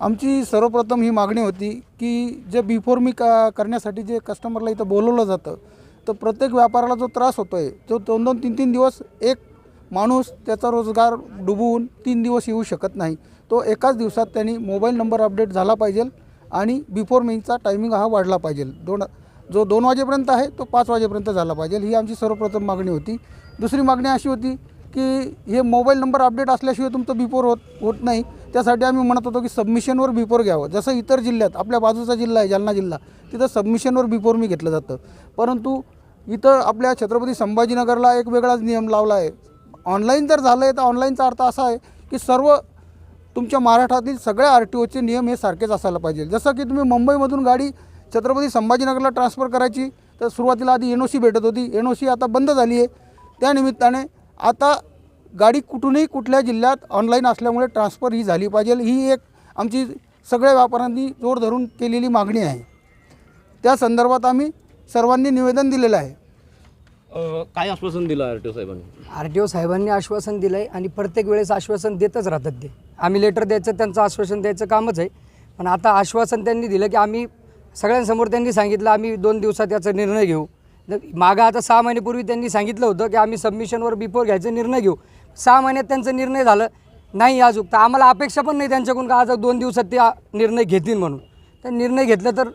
आमची सर्वप्रथम ही मागणी होती की जे बिफोर मी का करण्यासाठी जे कस्टमरला इथं बोलवलं जातं तर प्रत्येक व्यापाराला जो त्रास होतो आहे तो दोन दोन तीन तीन दिवस एक माणूस त्याचा रोजगार डुबवून तीन दिवस येऊ शकत नाही. तो एकाच दिवसात त्यांनी मोबाईल नंबर अपडेट झाला पाहिजे आणि बिफोर मीचा टायमिंग हा वाढला पाहिजे. दोन जो दोन वाजेपर्यंत आहे तो पाच वाजेपर्यंत झाला पाहिजे. ही आमची सर्वप्रथम मागणी होती. दुसरी मागणी अशी होती की हे मोबाईल नंबर अपडेट असल्याशिवाय तुमचं बिफोर होत होत नाही. त्यासाठी आम्ही म्हणत होतो की सबमिशनवर बिफोर घ्यावं. जसं इतर जिल्ह्यात आपल्या बाजूचा जिल्हा आहे जालना जिल्हा तिथं सबमिशनवर बिफोर मी घेतलं जातं. परंतु इथं आपल्या छत्रपती संभाजीनगरला एक वेगळाच नियम लावला आहे. ऑनलाईन जर झालं आहे तर ऑनलाईनचा अर्थ असा आहे की सर्व तुमच्या महाराष्ट्रातील सगळ्या आर टी ओचे नियम हे सारखेच असायला पाहिजे. जसं की तुम्ही मुंबईमधून गाडी छत्रपती संभाजीनगरला ट्रान्सफर करायची तर सुरुवातीला आधी एन ओ सी भेटत होती. एन ओ सी आता बंद झाली आहे. त्यानिमित्ताने आता गाडी कुठूनही कुठल्या जिल्ह्यात ऑनलाईन असल्यामुळे ट्रान्सफर ही झाली पाहिजे. ही एक आमची सगळ्या व्यापाऱ्यांनी जोर धरून केलेली मागणी आहे. त्या संदर्भात आम्ही सर्वांनी निवेदन दिलेलं आहे. अ, काय आश्वासन दिलं आर टी ओ साहेबांनी? आर टी ओ साहेबांनी आश्वासन दिलं आहे आणि प्रत्येक वेळेस आश्वासन देतच राहतात ते. आम्ही लेटर द्यायचं त्यांचं आश्वासन द्यायचं कामच आहे. पण आता आश्वासन त्यांनी दिलं की आम्ही सगळ्यांसमोर त्यांनी सांगितलं आम्ही दोन दिवसात याचा निर्णय घेऊ. तर मागं आता सहा महिन्यापूर्वी त्यांनी सांगितलं होतं की आम्ही सबमिशनवर बिफोर घ्यायचा निर्णय घेऊ. सहा महिन्यात त्यांचा निर्णय झालं. नाही अजून तर आम्हाला अपेक्षा पण नाही त्यांच्याकडून का आज दोन दिवसात ते निर्णय घेतील म्हणून. तर निर्णय घेतलं तर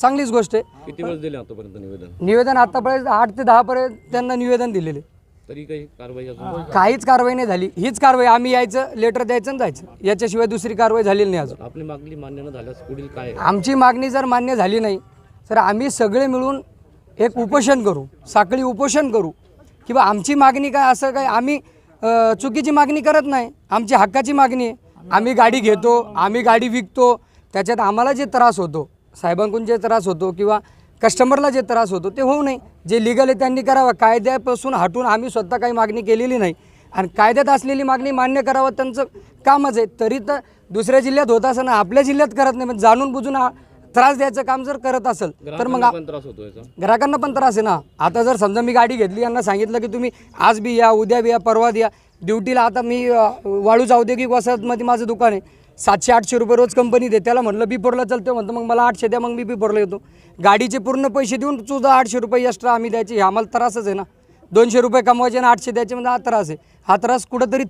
चांगलीच गोष्ट आहे. किती वेळ दिले आतापर्यंत निवेदन? निवेदन आतापर्यंत आठ ते दहापर्यंत त्यांना निवेदन दिलेले. तरी काही कारवाई अजून काहीच कारवाई नाही झाली. हीच कारवाई आम्ही यायचं लेटर द्यायचं आणि जायचं. याच्याशिवाय दुसरी कारवाई झालेली नाही अजून. आपली मागणी मान्य न झाल्यास पुढील काय? आमची मागणी जर मान्य झाली नाही तर आम्ही सगळे मिळून एक उपोषण करू. साखळी उपोषण करू. किंवा आमची मागणी काय असं काय आम्ही चुकीची मागणी करत नाही. आमची हक्काची मागणी आहे. आम्ही गाडी घेतो आम्ही गाडी विकतो. त्याच्यात आम्हाला जे त्रास होतो साहेबांकडून जे त्रास होतो किंवा कस्टमरला जे त्रास होतो ते होऊ नये. जे लिगल आहे त्यांनी करावं. कायद्यापासून हटून आम्ही स्वतः काही मागणी केलेली नाही. आणि कायद्यात असलेली मागणी मान्य करावं त्यांचं कामच आहे. तरी तर दुसऱ्या जिल्ह्यात होत असं ना आपल्या जिल्ह्यात करत नाही म्हणजे जाणून बुजून आ- त्रास द्यायचं काम जर करत असेल तर मग ग्राहकांना आ- पण त्रास होतो याचा. ग्राहकांना पण त्रास आहे ना. आता जर समजा मी गाडी घेतली यांना सांगितलं की तुम्ही आज बी या उद्या बी या परवा द्या. ड्युटीला आता मी अ, वाळूज औद्योगिक वसाहतमध्ये माझं दुकान आहे. सातशे आठशे रुपये रोज कंपनी दे त्याला म्हटलं बिफोरला चालतं म्हणतं मग मला आठशे द्या मग मी बिफोरला येतो. गाडीचे पूर्ण पैसे देऊन तुझा आठशे रुपये एक्स्ट्रा आम्ही द्यायचे. हे आम्हाला त्रासच आहे ना. दोनशे रुपये कमवायचे आणि आठशे द्यायचे म्हणजे हा त्रास आहे. हा त्रास कुठंतरी